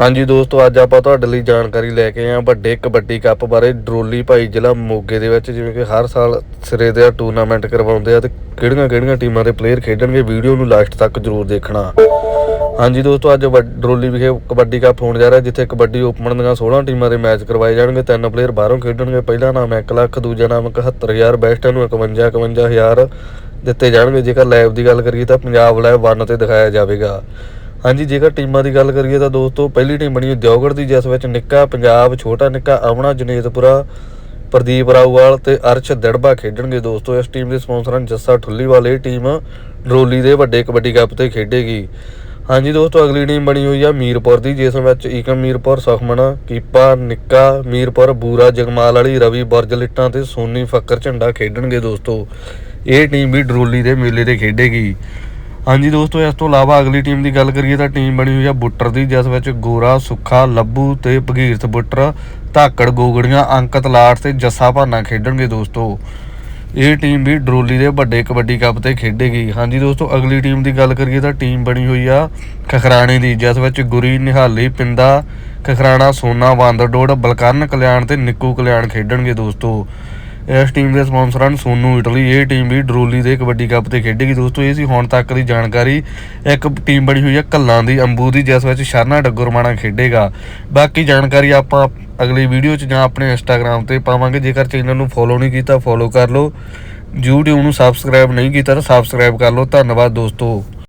ਹਾਂਜੀ ਦੋਸਤੋ, ਅੱਜ ਆਪਾਂ ਤੁਹਾਡੇ ਲਈ ਜਾਣਕਾਰੀ ਲੈ ਕੇ ਆਏ ਹਾਂ ਵੱਡੇ ਕਬੱਡੀ ਕੱਪ ਬਾਰੇ। ਡਰੋਲੀ ਭਾਈ ਜ਼ਿਲ੍ਹਾ ਮੋਗੇ ਦੇ ਵਿੱਚ, ਜਿਵੇਂ ਕਿ ਹਰ ਸਾਲ ਸਿਰੇ ਦੇ ਟੂਰਨਾਮੈਂਟ ਕਰਵਾਉਂਦੇ ਆ ਤੇ ਕਿਹੜੀਆਂ-ਕਿਹੜੀਆਂ ਟੀਮਾਂ ਦੇ ਪਲੇਅਰ ਖੇਡਣਗੇ, ਵੀਡੀਓ ਨੂੰ ਲਾਸਟ ਤੱਕ ਜ਼ਰੂਰ ਦੇਖਣਾ। ਹਾਂਜੀ ਦੋਸਤੋ, ਅੱਜ ਵੱਡ- ਡਰੋਲੀ ਵਿਖੇ ਕਬੱਡੀ ਕੱਪ ਹੋਣ ਜਾ ਰਿਹਾ, ਜਿੱਥੇ ਕਬੱਡੀ ਓਪਨ ਦੀਆਂ 16 ਟੀਮਾਂ ਦੇ ਮੈਚ ਕਰਵਾਏ ਜਾਣਗੇ। ਤਿੰਨ ਪਲੇਅਰ ਬਾਹਰੋਂ ਖੇਡਣਗੇ, ਪਹਿਲਾ ਨਾਮ 1 ਲੱਖ, ਦੂਜਾ ਨਾਮ 71000 ਬੈਸਟਾਂ ਨੂੰ 51 51000 ਦਿੱਤੇ ਜਾਣਗੇ। ਜੇਕਰ ਲਾਈਵ ਦੀ ਗੱਲ ਕਰੀਏ ਤਾਂ ਪੰਜਾਬ ਲਾਈਵ 1 ਤੇ ਦਿਖਾਇਆ ਜਾਵੇਗਾ। ਹਾਂਜੀ, ਜੇਕਰ ਟੀਮਾਂ ਦੀ ਗੱਲ ਕਰੀਏ ਤਾਂ ਦੋਸਤੋ, ਪਹਿਲੀ ਟੀਮ ਬਣੀ ਹੈ ਦਿਓਗੜ ਦੀ, ਜਿਸ ਵਿੱਚ ਨਿੱਕਾ ਪੰਜਾਬ, ਛੋਟਾ ਨਿੱਕਾ ਅਮਣਾ ਜਨੇਤਪੁਰਾ, ਪ੍ਰਦੀਪ ਰਾਊਵਾਲ ਤੇ ਅਰਸ਼ ਦੜਬਾ ਖੇਡਣਗੇ ਦੋਸਤੋ। ਇਸ ਟੀਮ ਦੇ ਸਪਾਂਸਰ ਹਨ ਜੱਸਾ ਠੁੱਲੀਵਾਲ। ਇਹ ਟੀਮ ਡਰੋਲੀ ਦੇ ਵੱਡੇ ਕਬੱਡੀ ਕੱਪ ਤੇ ਖੇਡੇਗੀ। ਹਾਂਜੀ ਦੋਸਤੋ, ਅਗਲੀ ਟੀਮ ਬਣੀ ਹੋਈ ਆ ਮੀਰਪੁਰ ਦੀ, ਜਿਸ ਵਿੱਚ ਈਕਮ ਮੀਰਪੁਰ, ਸੁਖਮਨ, ਕੀਪਾ, ਨਿੱਕਾ, ਮੀਰਪੁਰ, ਬੂਰਾ, ਜਗਮਾਲ ਵਾਲੀ, ਰਵੀ ਬਰਜਲਿੱਟਾਂ ਤੇ ਸੋਨੀ ਫੱਕਰ ਝੰਡਾ ਖੇਡਣਗੇ ਦੋਸਤੋ। ਇਹ ਟੀਮ ਵੀ ਡਰੋਲੀ ਦੇ ਮੇਲੇ ਤੇ ਖੇਡੇਗੀ। ਹਾਂਜੀ ਦੋਸਤੋ, ਇਸ ਤੋਂ ਇਲਾਵਾ ਅਗਲੀ ਟੀਮ ਦੀ ਗੱਲ ਕਰੀਏ ਤਾਂ ਟੀਮ ਬਣੀ ਹੋਈ ਆ ਬੁੱਟਰ ਦੀ, ਜਿਸ ਵਿੱਚ ਗੋਰਾ, ਸੁੱਖਾ, ਲੱਭੂ ਤੇ ਭਗੀਰਥ ਬੁੱਟਰ, ਧਾਕੜ, ਗੋਗੜੀਆਂ, ਅੰਕਤ, ਲਾਟ ਤੇ ਜੱਸਾ ਭਾਨਾ ਖੇਡਣਗੇ ਦੋਸਤੋ। ਇਹ ਟੀਮ ਵੀ ਡਰੋਲੀ ਦੇ ਵੱਡੇ ਕਬੱਡੀ ਕੱਪ ਤੇ ਖੇਡੇਗੀ। ਹਾਂਜੀ ਦੋਸਤੋ, ਅਗਲੀ ਟੀਮ ਦੀ ਗੱਲ ਕਰੀਏ ਤਾਂ ਟੀਮ ਬਣੀ ਹੋਈ ਆ ਖਖਰਾਣੇ ਦੀ, ਜਿਸ ਵਿੱਚ ਗੁਰੀ, ਨਿਹਾਲੀ, ਪਿੰਦਾ, ਖਖਰਾਣਾ, ਸੋਨਾ, ਵਾਂਦਰਡੋੜ, ਬਲਕਰਨ ਕਲਿਆਣ ਤੇ ਨਿੱਕੂ ਕਲਿਆਣ ਖੇਡਣਗੇ ਦੋਸਤੋ। ਇਸ ਟੀਮ ਦੇ ਸਪਾਂਸਰ ਹਨ ਸੋਨੂ ਇਟਲੀ। ਇਹ ਟੀਮ ਵੀ ਡਰੋਲੀ ਦੇ ਕਬੱਡੀ ਕੱਪ ਤੇ ਖੇਡੇਗੀ। ਦੋਸਤੋ, ਇਹ ਸੀ ਹੁਣ ਤੱਕ ਦੀ ਜਾਣਕਾਰੀ। ਇੱਕ ਟੀਮ ਬਣੀ ਹੋਈ ਹੈ ਕੱਲਾਂ ਦੀ ਅੰਬੂ ਦੀ, ਜਿਸ ਵਿੱਚ ਸ਼ਰਨਾ ਡੱਗੁਰਮਾਣਾ ਖੇਡੇਗਾ। ਬਾਕੀ ਜਾਣਕਾਰੀ ਆਪਾਂ ਅਗਲੀ ਵੀਡੀਓ 'ਚ ਜਾਂ ਆਪਣੇ ਇੰਸਟਾਗ੍ਰam ਤੇ ਪਾਵਾਂਗੇ। ਜੇਕਰ ਚੈਨਲ ਨੂੰ ਫੋਲੋ ਨਹੀਂ ਕੀਤਾ ਫੋਲੋ ਕਰ ਲਓ। YouTube ਨੂੰ ਸਬਸਕ੍ਰਾਈਬ ਨਹੀਂ ਕੀਤਾ ਤਾਂ ਸਬਸਕ੍ਰਾਈਬ ਕਰ ਲਓ। ਧੰਨਵਾਦ ਦੋਸਤੋ।